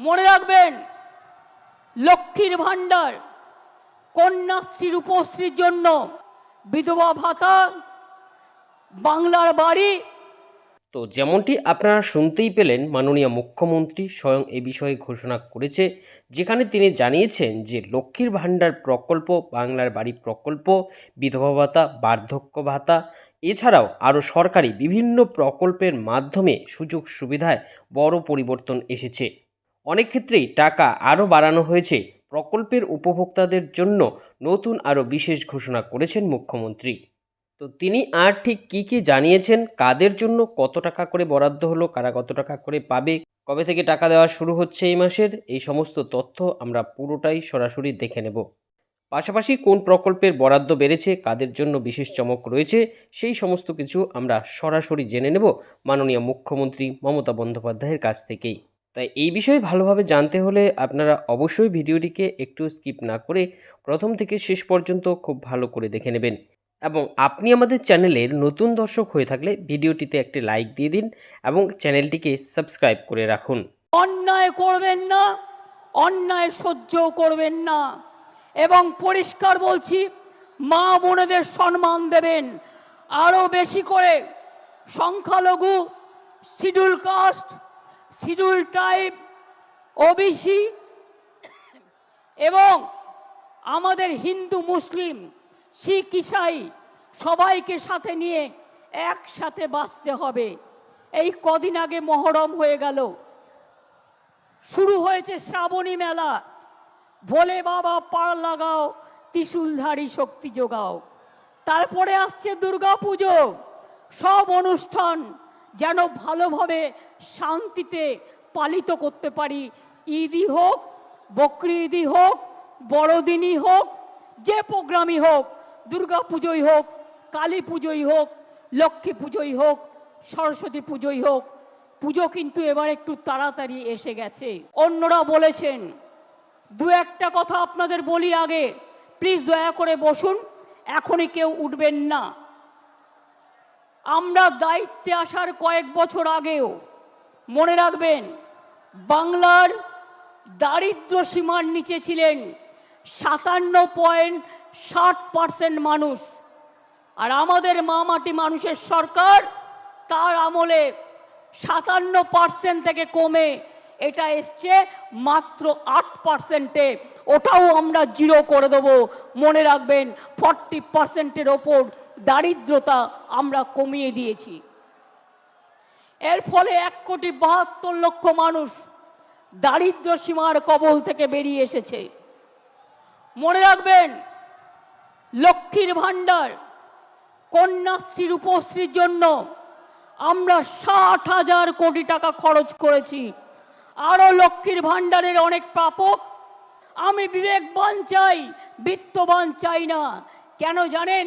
মনে রাখবেন, লক্ষ্মীর ভাণ্ডার কন্যাশ্রী, রূপশ্রীর জন্য বিধবা ভাতা, বাংলার বাড়ি। তো যেমনটি আপনারা শুনতেই পেলেন, মাননীয় মুখ্যমন্ত্রী স্বয়ং এ বিষয়ে ঘোষণা করেছে, যেখানে তিনি জানিয়েছেন যে লক্ষ্মীর ভাণ্ডার প্রকল্প, বাংলার বাড়ি প্রকল্প, বিধবা ভাতা, বার্ধক্য ভাতা, এছাড়াও আরও সরকারি বিভিন্ন প্রকল্পের মাধ্যমে সুযোগ সুবিধায় বড় পরিবর্তন এসেছে। অনেক ক্ষেত্রেই টাকা আরও বাড়ানো হয়েছে। প্রকল্পের উপভোক্তাদের জন্য নতুন আরও বিশেষ ঘোষণা করেছেন মুখ্যমন্ত্রী। তো তিনি আর ঠিক কি কি জানিয়েছেন, কাদের জন্য কত টাকা করে বরাদ্দ হলো, কারা কত টাকা করে পাবে, কবে থেকে টাকা দেওয়া শুরু হচ্ছে এই মাসের, এই সমস্ত তথ্য আমরা পুরোটাই সরাসরি দেখে নেব। পাশাপাশি কোন প্রকল্পের বরাদ্দ বেড়েছে, কাদের জন্য বিশেষ চমক রয়েছে, সেই সমস্ত কিছু আমরা সরাসরি জেনে নেব মাননীয় মুখ্যমন্ত্রী মমতা বন্দ্যোপাধ্যায়ের কাছ থেকেই। তাই এই বিষয়ে ভালোভাবে জানতে হলে আপনারা অবশ্যই ভিডিওটিকে একটু স্কিপ না করে প্রথম থেকে শেষ পর্যন্ত খুব ভালো করে দেখে নেবেন। এবং আপনি আমাদের চ্যানেলের নতুন দর্শক হয়ে থাকলে ভিডিওটিতে একটি লাইক দিয়ে দিন এবং চ্যানেলটিকে সাবস্ক্রাইব করে রাখুন। অন্যায় করবেন না, অন্যায় সহ্য করবেন না। এবং পরিষ্কার বলছি, মা বোনেদের সম্মান দেবেন। আরও বেশি করে সংখ্যালঘু schedule caste schedule type OBC এবং আমাদের হিন্দু, মুসলিম, শিখ, ইসাই সবাইকে সাথে নিয়ে একসাথে বাঁচতে হবে। এই কদিন আগে মহরম হয়ে গেল। শুরু হয়েছে শ্রাবণী মেলা। ভোলে বাবা, পার লাগাও, ত্রিশূলধারী শক্তি যোগাও। তারপরে আসছে দুর্গা পুজো সব অনুষ্ঠান যেন ভালোভাবে শান্তিতে পালিত করতে পারি। ঈদই হোক, বকরি ঈদই হোক, বড়দিনই হোক, যে প্রোগ্রামই হোক, দুর্গা পুজোই হোক, কালী পুজোই হোক, লক্ষ্মী পুজোই হোক, সরস্বতী পুজোই হোক, পুজো কিন্তু এবার একটু তাড়াতাড়ি এসে গেছে। অন্যরা বলেছেন, দু একটা কথা আপনাদের বলি আগে, প্লিজ দয়া করে বসুন, এখনই কেউ উঠবেন না। আমরা দায়িত্বে আসার কয়েক বছর আগেও মনে রাখবেন, বাংলার দারিদ্র সীমার নিচে ছিলেন সাতান্ন পয়েন্ট ষাট পার্সেন্ট মানুষ। আর আমাদের মা মাটি মানুষের সরকার, তার আমলে সাতান্ন পার্সেন্ট থেকে কমে এটা এসছে মাত্র আট পার্সেন্টে। ওটাও আমরা জিরো করে দেবো। মনে রাখবেন, ফর্টি পার্সেন্টের ওপর দারিদ্রতা আমরা কমিয়ে দিয়েছি। এর ফলে এক কোটি বাহাত্তর লক্ষ মানুষ দারিদ্র সীমার কবল থেকে বেরিয়ে এসেছে। মনে রাখবেন, লক্ষ্মীর ভাণ্ডার কন্যাশ্রী রূপশ্রীর জন্য আমরা ষাট হাজার কোটি টাকা খরচ করেছি। আরও লক্ষ্মীর ভাণ্ডারের অনেক প্রাপক, আমি বিবেকবান চাই, বিত্তবান চাই না। কেন জানেন?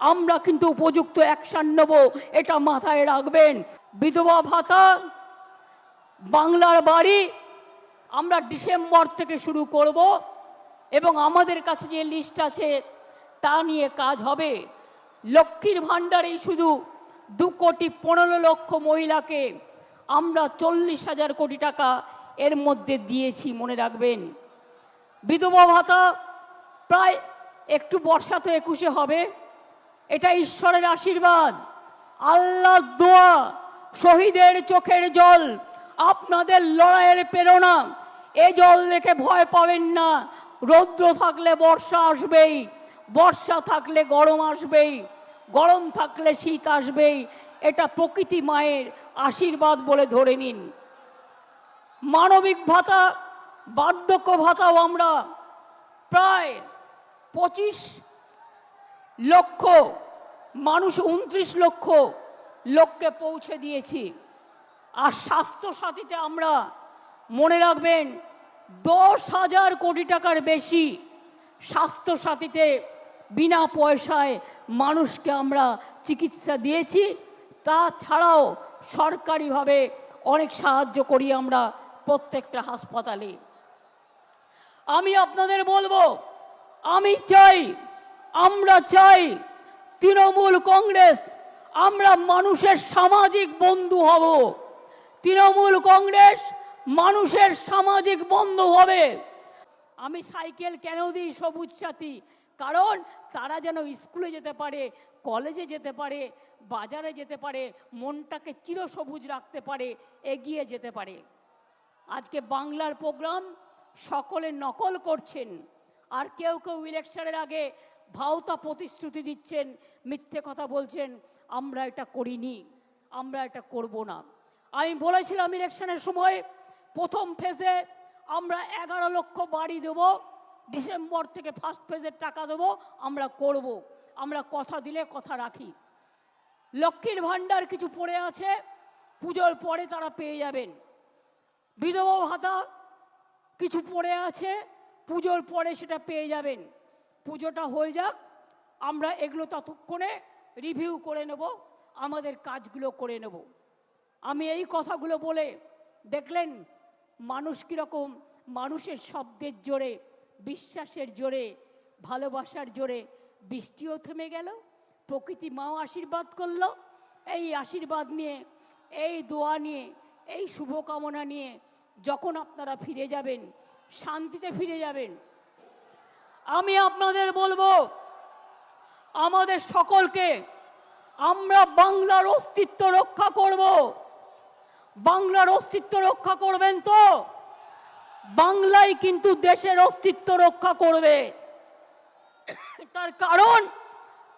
আমরা কিন্তু উপযুক্ত অ্যাকশন নেব, এটা মাথায় রাখবেন। বিধবা ভাতা, বাংলার বাড়ি, আমরা ডিসেম্বর থেকে শুরু করব এবং আমাদের কাছে যে লিস্ট আছে, তা নিয়ে কাজ হবে। লক্ষ্মীর ভাণ্ডারেই শুধু দু কোটি পনেরো লক্ষ মহিলাকে আমরা চল্লিশ হাজার কোটি টাকা এর মধ্যে দিয়েছি, মনে রাখবেন। বিধবা ভাতা প্রায় একটু বর্ষা তো একুশে হবে। এটা ঈশ্বরের আশীর্বাদ। আল্লাহ দোয়া, শহীদের চোখের জল, আপনাদের লড়াইয়ের প্রেরণা। এ জল দেখে ভয় পাবেন না। রৌদ্র থাকলে বর্ষা আসবেই, বর্ষা থাকলে গরম আসবেই, গরম থাকলে শীত আসবেই। এটা প্রকৃতি মায়ের আশীর্বাদ বলে ধরে নিন। মানবিক ভাতা, বার্ধক্য ভাতাও আমরা প্রায় পঁচিশ লক্ষ, মানুষ উনত্রিশ লক্ষ লোককে পৌঁছে দিয়েছি। আর স্বাস্থ্য সাথীতে আমরা মনে রাখবেন, দশ হাজার কোটি টাকার বেশি স্বাস্থ্য সাথীতে বিনা পয়সায় মানুষকে আমরা চিকিৎসা দিয়েছি। তাছাড়াও সরকারিভাবে অনেক সাহায্য করি আমরা প্রত্যেকটা হাসপাতালে। আমি আপনাদের বলব, আমি চাই আমরা চাই তৃণমূল কংগ্রেস, আমরা মানুষের সামাজিক বন্ধু হব। তৃণমূল কংগ্রেস মানুষের সামাজিক বন্ধু হবে। আমি সাইকেল কেন দিই সবুজ সাথী? কারণ তারা যেন স্কুলে যেতে পারে, কলেজে যেতে পারে, বাজারে যেতে পারে, মনটাকে চিরসবুজ রাখতে পারে, এগিয়ে যেতে পারে। আজকে বাংলার প্রোগ্রাম সকলে নকল করছেন। আর কেউ কেউ ইলেকশনের আগে ভাওতা প্রতিশ্রুতি দিচ্ছেন, মিথ্যে কথা বলছেন, আমরা এটা করিনি, আমরা এটা করব না। আমি বলেছিলাম ইলেকশনের সময়, প্রথম ফেজে আমরা এগারো লক্ষ বাড়ি দেবো, ডিসেম্বর থেকে ফার্স্ট ফেজের টাকা দেবো, আমরা করব, আমরা কথা দিলে কথা রাখি। লক্ষ্মীর ভাণ্ডার কিছু পড়ে আছে, পুজোর পরে তারা পেয়ে যাবেন। বিধবা ভাতা কিছু পড়ে আছে, পুজোর পরে সেটা পেয়ে যাবেন। পুজোটা হয়ে যাক, আমরা এগুলো ততক্ষণে রিভিউ করে নেব, আমাদের কাজগুলো করে নেব। আমি এই কথাগুলো বলে দেখলেন মানুষ কীরকম, মানুষের শব্দের জোরে, বিশ্বাসের জোরে, ভালোবাসার জোরে বৃষ্টিও থেমে গেল, প্রকৃতি মাও আশীর্বাদ করল, এই আশীর্বাদ নিয়ে, এই দোয়া নিয়ে, এই শুভকামনা নিয়ে যখন আপনারা ফিরে যাবেন, শান্তিতে ফিরে যাবেন আমি আপনাদের বলব, আমাদের সকলকে আমরা বাংলার অস্তিত্ব রক্ষা করব। বাংলার অস্তিত্ব রক্ষা করবেন তো? বাংলাই কিন্তু দেশের অস্তিত্ব রক্ষা করবে। তার কারণ,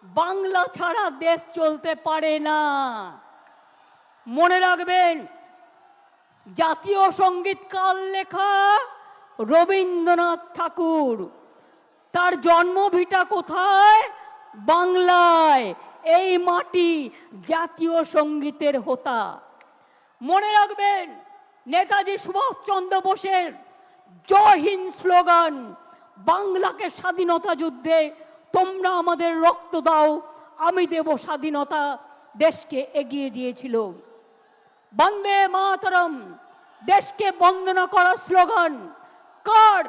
বাংলা ছাড়া দেশ চলতে পারে না। মনে রাখবেন, জাতীয় সংগীত কাল লেখা রবীন্দ্রনাথ ঠাকুর। তার জন্মভিটা কোথায়? বাংলায়। এই মাটি জাতীয় সঙ্গীতের হোতা। মনে রাখবেন, নেতাজি সুভাষচন্দ্র বোসের জয় হিন্দ স্লোগান, বাংলাকে স্বাধীনতা যুদ্ধে তোমরা আমাদের রক্ত দাও, আমি দেব স্বাধীনতা, দেশকে এগিয়ে দিয়েছিল। বন্দে মাতরম, দেশকে বন্দনা করার স্লোগান কার?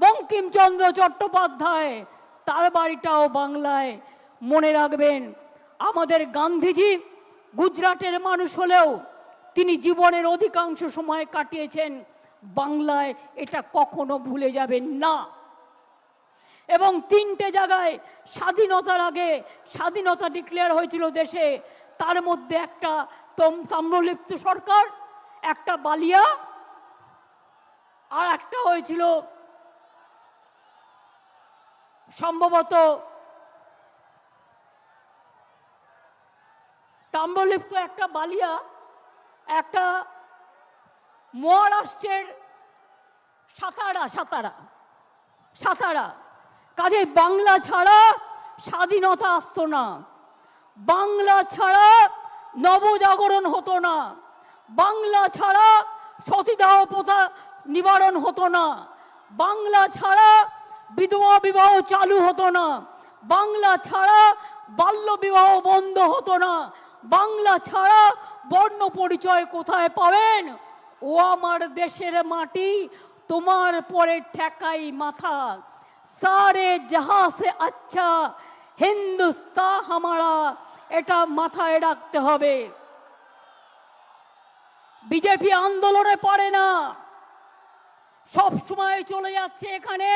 বঙ্কিমচন্দ্র চট্টোপাধ্যায়, তার বাড়িটাও বাংলায়। মনে রাখবেন, আমাদের গান্ধীজি গুজরাটের মানুষ হলেও তিনি জীবনের অধিকাংশ সময় কাটিয়েছেন বাংলায়। এটা কখনো ভুলে যাবেন না। এবং তিনটে জায়গায় স্বাধীনতার আগে স্বাধীনতা ডিক্লেয়ার হয়েছিল দেশে। তার মধ্যে একটা তম, তাম্রলিপ্ত সরকার, একটা বালিয়া, আর একটা হয়েছিল সম্ভবত তাম্রলিপ্ত একটা বালিয়া, একটা মহারাষ্ট্রের সাতারা সাতারা সাতারা। কাজে বাংলা ছাড়া স্বাধীনতা আসতো না। বাংলা ছাড়া নবজাগরণ হতো না। বাংলা ছাড়া সতীদাহ প্রথা নিবারণ হতো না। বাংলা ছাড়া বিধবা বিবাহ চালু হতো না। বাংলা ছাড়া বাল্য বিবাহ বন্ধ হতো না। বাংলা ছাড়া বর্ণ পরিচয় কোথায় পাবেন? ও আমার দেশের মাটি, তোমার পরে ঠেকাই মাথা। সারে জাহা সে আচ্ছা হিন্দুস্তা হামারা, এটা মাথায় রাখতে হবে। বিজেপি আন্দোলনে পড়ে না। সব সময় চলে যাচ্ছে এখানে।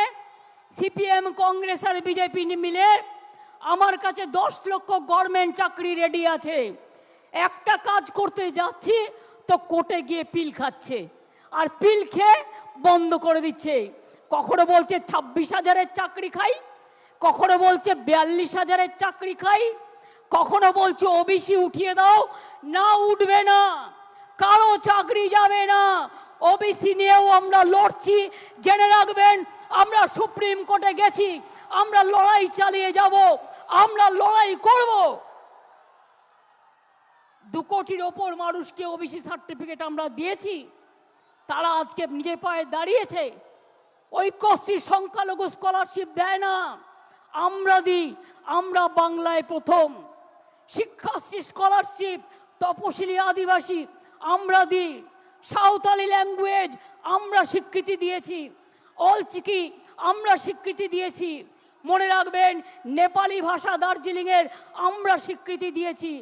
সিপিএম কংগ্রেস আর বিজেপি মিলে আমার কাছে দশ লক্ষ গভর্নমেন্ট চাকরি রেডি আছে। একটা কাজ করতে যাচ্ছি, তো কোর্টে গিয়ে পিল খাচ্ছে। আর পিল খেয়ে বন্ধ করে দিচ্ছে। কখনো বলছে ছাব্বিশ হাজারের চাকরি খাই, কখনো বলছে বিয়াল্লিশ হাজারের চাকরি খাই, কখনো বলছে ওবিসি উঠিয়ে দাও, না উঠবে না, কারও চাকরি যাবে না। ওবিসি নিয়েও আমরা লড়ছি, জেনে রাখবেন আমরা সুপ্রিম কোর্টে গেছি, আমরা লড়াই চালিয়ে যাব, আমরা লড়াই করব। দু কোটির ওপর মানুষকে ওবিসি সার্টিফিকেট আমরা দিয়েছি, তারা আজকে নিজের পায়ে দাঁড়িয়েছে। ঐক্যশ্রী সংখ্যালঘু স্কলারশিপ দেয় না, আমরা দিই, আমরা বাংলায় প্রথম। শিক্ষাশ্রী স্কলারশিপ, তপশিলি আদিবাসী, আমরা দিই। সাঁওতালি ল্যাঙ্গুয়েজ, আমরা স্বীকৃতি দিয়েছি। অলচিকি আমরা স্বীকৃতি দিয়েছি মনে রাখবেন নেপালি ভাষা দার্জিলিংয়ের আমরা স্বীকৃতি দিয়েছি